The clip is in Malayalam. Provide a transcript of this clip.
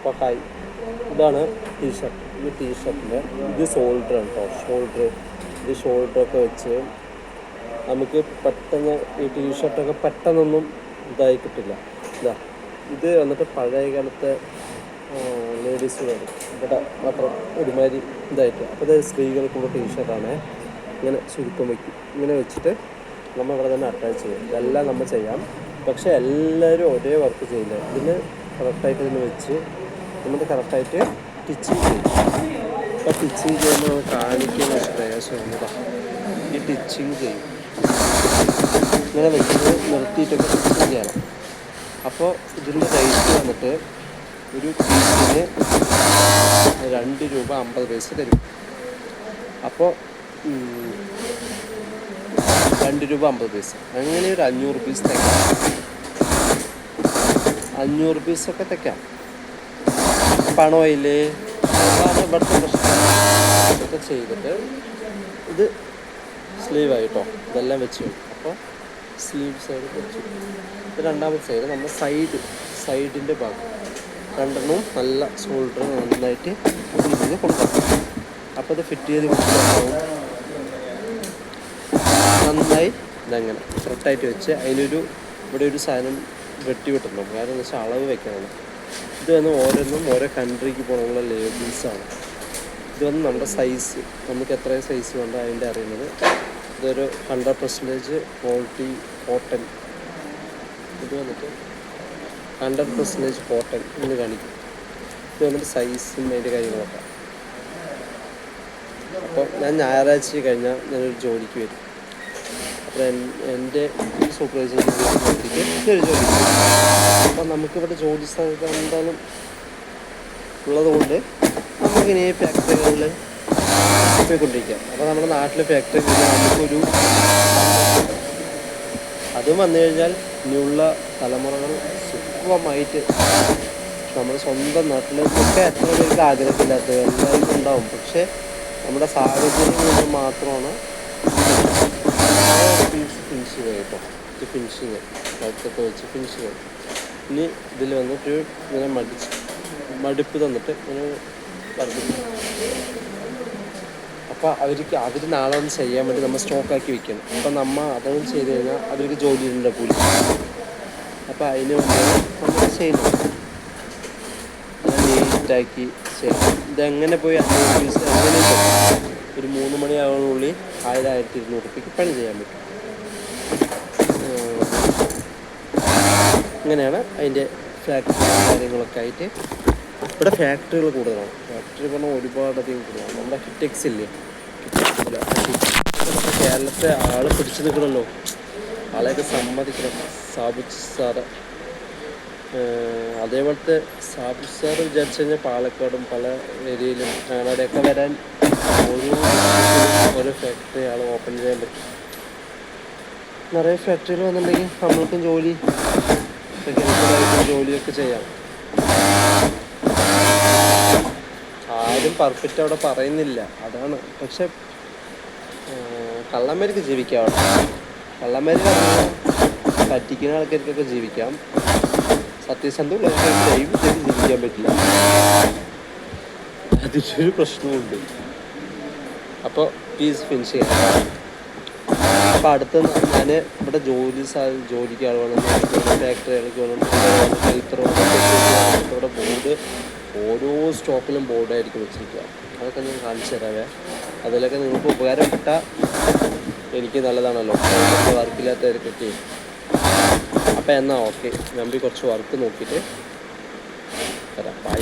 അപ്പോൾ ഇതാണ് ടീഷർട്ട് ഈ ടീഷർട്ടിന്റെ ഇത് ഷോൾഡർ കേട്ടോ ഷോൾഡർ ഇത് ഷോൾഡറൊക്കെ വെച്ച് നമുക്ക് പെട്ടെന്ന് ഈ ടീഷർട്ടൊക്കെ പെട്ടെന്നൊന്നും ഇതായി കിട്ടില്ല. ഇതാ ഇത് വന്നിട്ട് പഴയ കാലത്തെ ലേഡീസ് വേണം ഇവിടെ മാത്രം ഒരുമാതിരി ഇതായിട്ട്. അപ്പോൾ ഇത് സ്ത്രീകൾക്കുള്ള ടീഷർട്ടാണ് ഇങ്ങനെ ചുരുക്കം വയ്ക്കും ഇങ്ങനെ വെച്ചിട്ട് നമ്മൾ ഇവിടെ തന്നെ അറ്റാച്ച് ചെയ്യും. ഇതെല്ലാം നമ്മൾ ചെയ്യാം. പക്ഷേ എല്ലാവരും ഒരേ വർക്ക് ചെയ്യില്ല? ഇതിന് കറക്റ്റായിട്ട് ഇതിന് വെച്ച് നമ്മൾ കറക്റ്റായിട്ട് ടിച്ചിങ് ചെയ്യും. അപ്പോൾ ടിച്ചിങ് ചെയ്യുമ്പോൾ കാണിക്കുന്ന പ്രയാസമാണ് ഈ ടിച്ചിങ് ചെയ്യും. ഇങ്ങനെ വെക്കുന്നത് നിർത്തിയിട്ടൊക്കെ ടിച്ചിങ് ചെയ്യണം. അപ്പോൾ ഇതിന്റെ റേറ്റ് വന്നിട്ട് ഒരു ടീച്ചിന് രണ്ട് രൂപ അമ്പത് പൈസ തരും. അപ്പോൾ രണ്ട് രൂപ അമ്പത് പൈസ. അങ്ങനെ ഒരു അഞ്ഞൂറ് പീസ് തയ്ക്കാം. അഞ്ഞൂറ് പീസൊക്കെ തയ്ക്കാം. പണമില്ലേ അതാണ് ഇവിടുത്തെ പ്രശ്നം. ഇതൊക്കെ ചെയ്തിട്ട് ഇത് സ്ലീവ് ആയിട്ടോ ഇതെല്ലാം വെച്ച് അപ്പോൾ സ്ലീവ് സൈഡ് വെച്ചു ഇത് രണ്ടാമത്തെ സൈഡ് നമ്മൾ സൈഡ് സൈഡിന്റെ ഭാഗം. രണ്ടെണ്ണവും നല്ല ഷോൾഡർ നന്നായിട്ട് ഇതിൽ കൊടുക്കാം അപ്പോൾ ഇത് ഫിറ്റ് ചെയ്ത് കൊടുക്കുമ്പോൾ നന്നായി ഇതങ്ങനെ. കറക്റ്റായിട്ട് വെച്ച് അതിനൊരു ഇവിടെ ഒരു സാധനം വെട്ടി വിട്ടിട്ടുണ്ടാവും കാരണം എന്ന് വെച്ചാൽ അളവ് വെക്കാനാണ്. ഇത് വന്ന് ഓരോന്നും ഓരോ കൺട്രിക്ക് പോകാനുള്ള ലേബിൾസാണ് ഇത് വന്ന് നമ്മുടെ സൈസ് നമുക്ക് എത്ര സൈസ് വേണ്ട അതിന്റെ അറിയുന്നത്. ഇതൊരു ഹൺഡ്രഡ് പെർസെന്റേജ് ക്വാളിറ്റി കോട്ടൺ ഇത് വന്നിട്ട് ഹൺഡ്രഡ് പെർസെന്റേജ് കോട്ടൺ എന്ന് കാണിക്കും. ഇത് വന്നിട്ട് സൈസും അതിന്റെ കാര്യങ്ങളൊക്കെ. അപ്പോൾ ഞാൻ ഞായറാഴ്ച കഴിഞ്ഞാൽ ഞാനൊരു ജോലിക്ക് വരും. എന്റെ സൂപ്പർവൈസർ നോക്കിയിട്ട് ഒരു നമുക്കിവിടെ ജോലി സ്ഥലത്ത് എന്തായാലും ഉള്ളതുകൊണ്ട് നമുക്കിനി ഫാക്ടറികളിൽ പോയിക്കൊണ്ടിരിക്കാം. അപ്പോൾ നമ്മുടെ നാട്ടിലെ ഫാക്ടറി നമുക്കൊരു അതും വന്നു കഴിഞ്ഞാൽ ഇനിയുള്ള തലമുറകൾ സുഖമായിട്ട് നമ്മുടെ സ്വന്തം നാട്ടിലേക്കൊക്കെ എത്ര പേർക്ക് ആഗ്രഹമില്ലാത്തത്. എല്ലാവർക്കും ഉണ്ടാവും. പക്ഷേ നമ്മുടെ സാഹചര്യം കൊണ്ട് മാത്രമാണ് പീസ് കേട്ടോ ഇത് ഫിനിഷിങ് കഴുത്തൊക്കെ വെച്ച് ഫിനിഷിങ് ഇനി ഇതിൽ വന്നിട്ട് ഇങ്ങനെ മടിച്ച് മടുപ്പ് തന്നിട്ട് ഇങ്ങനെ വർദ്ധിക്കും അപ്പോൾ അവർക്ക് അവർ നാളെ ഒന്ന് ചെയ്യാൻ വേണ്ടി നമ്മൾ സ്റ്റോക്കാക്കി വെക്കണം അപ്പോൾ നമ്മൾ അതൊന്നും ചെയ്ത് കഴിഞ്ഞാൽ അവർക്ക് ജോലി ഉണ്ട് കൂലി അപ്പോൾ അതിന് വേണ്ടി നമ്മൾ ചെയ്യണം നീറ്റാക്കി ചെയ്യണം ഇതെങ്ങനെ പോയി അങ്ങനെ? ഒരു മൂന്ന് മണിയാവുന്നുള്ളിൽ ആയിരം ആയിരത്തി ഇരുന്നൂറ് രൂപയ്ക്ക് പണി ചെയ്യാൻ പറ്റും. അങ്ങനെയാണ് അതിന്റെ ഫാക്ടറി കാര്യങ്ങളൊക്കെ ആയിട്ട്. ഇവിടെ ഫാക്ടറികൾ കൂടുതലാണ്. ഫാക്ടറി പറഞ്ഞാൽ ഒരുപാടധികം കൂടുതലാണ്. നമ്മുടെ ഹിറ്റെക്സ് ഇല്ലേ. നമ്മുടെ കേരളത്തെ ആൾ പിടിച്ചു നിൽക്കണമല്ലോ ആളെയൊക്കെ സമ്മതിക്കണം. സാബുച്ച് സാറ് അതേപോലത്തെ സാബു സാറ് വിചാരിച്ചു കഴിഞ്ഞാൽ പാലക്കാടും പല ഏരിയയിലും അവിടെയൊക്കെ വരാൻ ഓരോ ഓരോ ഫാക്ടറി ആൾ ഓപ്പൺ ചെയ്യാൻ പറ്റും നിറയെ ഫാക്ടറികൾ വന്നിട്ടുണ്ടെങ്കിൽ നമ്മൾക്കും ജോലി ജോലിയൊക്കെ ചെയ്യാം. ആരും പെർഫെക്റ്റ് അവിടെ പറയുന്നില്ല. അതാണ്. പക്ഷെ കള്ളന്മാർക്ക് ജീവിക്കാം അവിടെ. കള്ളന്മാർക്ക് പറ്റിക്കുന്ന ആൾക്കാർക്കൊക്കെ ജീവിക്കാം. സത്യസന്ധമുള്ള ദൈവം ജീവിക്കാൻ പറ്റില്ല. അതിന്റെ പ്രശ്നമുണ്ട് അപ്പോൾ പീസ് ഫിനിഷ് ചെയ്യാം. അപ്പോൾ അടുത്ത ഞാൻ ഇവിടെ ജോലി ജോലിക്ക് വേണം ഫാക്ടറികൾക്ക് വേണം ഹെൽപ്പർ ഇവിടെ ബോർഡ് ഓരോ സ്റ്റോപ്പിലും ബോർഡായിരിക്കും വെച്ചിരിക്കുക. അതൊക്കെ ഞാൻ കാണിച്ചു തരാവേ അതിലൊക്കെ നിങ്ങൾക്ക് ഉപകാരപ്പെട്ട എനിക്ക് നല്ലതാണല്ലോ. വർക്കില്ലാത്തവർക്കൊക്കെ അപ്പോൾ എന്നാൽ ഓക്കെ നമ്പി കുറച്ച് വർക്ക് നോക്കിയിട്ട് തരാം ബൈ